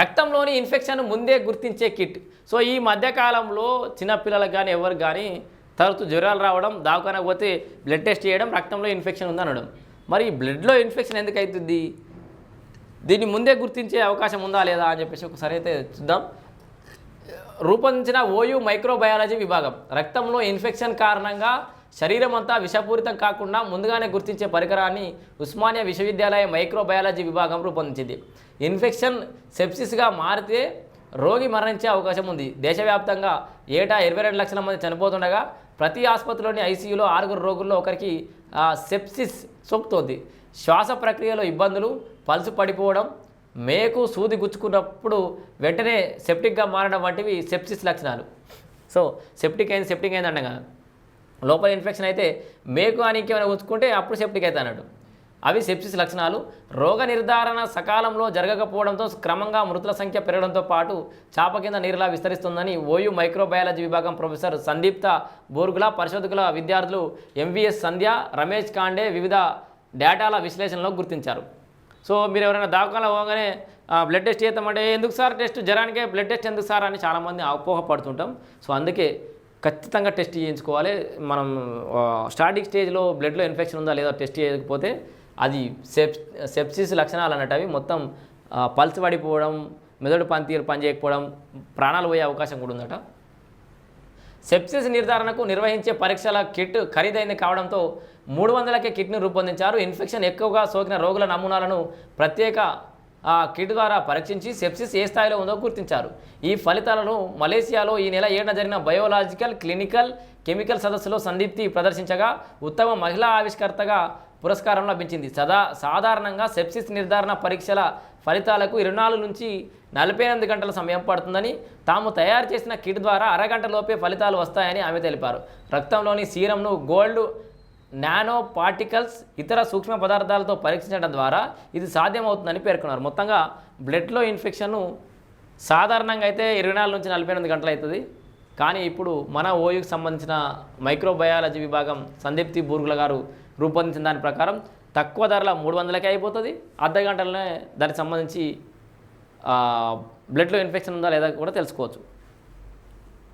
రక్తంలోని ఇన్ఫెక్షన్ ముందే గుర్తించే కిట్. సో ఈ మధ్యకాలంలో చిన్నపిల్లలకు కానీ ఎవరికి కానీ తరచు జ్వరాలు రావడం దావకాన పోతే బ్లడ్ టెస్ట్ చేయడం రక్తంలో ఇన్ఫెక్షన్ ఉందనడం మరి బ్లడ్లో ఇన్ఫెక్షన్ ఎందుకు అవుతుంది? దీన్ని ముందే గుర్తించే అవకాశం ఉందా లేదా అని చెప్పేసి ఒకసారి అయితే చూద్దాం. రూపొందించిన ఓయూ మైక్రోబయాలజీ విభాగం. రక్తంలో ఇన్ఫెక్షన్ కారణంగా శరీరం అంతా విషపూరితం కాకుండా ముందుగానే గుర్తించే పరికరాన్ని ఉస్మానియా విశ్వవిద్యాలయ మైక్రోబయాలజీ విభాగం రూపొందించింది. ఇన్ఫెక్షన్ సెప్సిస్గా మారితే రోగి మరణించే అవకాశం ఉంది. దేశవ్యాప్తంగా ఏటా ఇరవై రెండు లక్షల మంది చనిపోతుండగా ప్రతి ఆసుపత్రిలోని ఐసీయూలో ఆరుగురు రోగుల్లో ఒకరికి సెప్సిస్ సోకుతోంది. శ్వాస ప్రక్రియలో ఇబ్బందులు పల్సు పడిపోవడం మేకు సూది గుచ్చుకున్నప్పుడు వెంటనే సెప్టిక్గా మారడం వంటివి సెప్సిస్ లక్షణాలు. సో సెప్టిక్ అయింది సెప్టిక్ అయింది అండగా లోపల ఇన్ఫెక్షన్ అయితే మేకు అని ఇంకేమైనా ఉంచుకుంటే అప్పుడు సెప్టిక్ అయితే అన్నాడు. అవి సెప్సిస్ లక్షణాలు. రోగ నిర్ధారణ సకాలంలో జరగకపోవడంతో క్రమంగా మృతుల సంఖ్య పెరగడంతో పాటు చాప కింద నీరులా విస్తరిస్తుందని ఓయూ మైక్రోబయాలజీ విభాగం ప్రొఫెసర్ సందీప్త బోర్గుల పరిశోధకుల విద్యార్థులు ఎంవిఎస్ సంధ్య రమేష్ కాండే వివిధ డేటాల విశ్లేషణలో గుర్తించారు. సో మీరు ఎవరైనా దాఖలా పోగానే ఆ, బ్లడ్ టెస్ట్ చేద్దామంటే ఎందుకు సార్ టెస్ట్ జ్వరానికే బ్లడ్ టెస్ట్ ఎందుకు సార్? అని చాలామంది అపోహపడుతుంటాం సో అందుకే ఖచ్చితంగా టెస్ట్ చేయించుకోవాలి. మనం స్టార్టింగ్ స్టేజ్లో బ్లడ్లో ఇన్ఫెక్షన్ ఉందా లేదా టెస్ట్ చేయకపోతే అది సెప్ సెప్సిస్ లక్షణాలు అన్నట్టు అవి మొత్తం పల్స్ పడిపోవడం మెదడు పనితీరు పనిచేయకపోవడం ప్రాణాలు పోయే అవకాశం కూడా ఉందట. సెప్సిస్ నిర్ధారణకు నిర్వహించే పరీక్షల కిట్ ఖరీదైంది కావడంతో మూడు వందలకే కిట్ను రూపొందించారు. ఇన్ఫెక్షన్ ఎక్కువగా సోకిన రోగుల నమూనాలను ప్రత్యేక కిట్ ద్వారా పరీక్షించి సెప్సిస్ ఏ స్థాయిలో ఉందో గుర్తించారు. ఈ ఫలితాలను మలేసియాలో ఈ నెల ఏడున జరిగిన బయోలాజికల్ క్లినికల్ కెమికల్ సదస్సులో సందీప్తి ప్రదర్శించగా ఉత్తమ మహిళా ఆవిష్కర్తగా పురస్కారం లభించింది. సదా సాధారణంగా సెప్సిస్ నిర్ధారణ పరీక్షల ఫలితాలకు ఇరవై నాలుగు నుంచి నలభై ఎనిమిది గంటల సమయం పడుతుందని తాము తయారు చేసిన కిట్ ద్వారా అరగంటలోపే ఫలితాలు వస్తాయని ఆమె తెలిపారు. రక్తంలోని సీరంను గోల్డ్ నానో పార్టికల్స్ ఇతర సూక్ష్మ పదార్థాలతో పరీక్షించడం ద్వారా ఇది సాధ్యమవుతుందని పేర్కొన్నారు. మొత్తంగా బ్లడ్లో ఇన్ఫెక్షన్ను సాధారణంగా అయితే ఇరవై నాలుగు నుంచి నలభై ఎనిమిది గంటలు అవుతుంది. కానీ ఇప్పుడు మన ఓయుకు సంబంధించిన మైక్రోబయాలజీ విభాగం సందీప్తి బూర్గుల గారు రూపొందించిన దాని ప్రకారం తక్కువ ధరల మూడు వందలకే అయిపోతుంది. అర్ధ గంటలనే దానికి సంబంధించి బ్లడ్లో ఇన్ఫెక్షన్ ఉందా లేదా కూడా తెలుసుకోవచ్చు.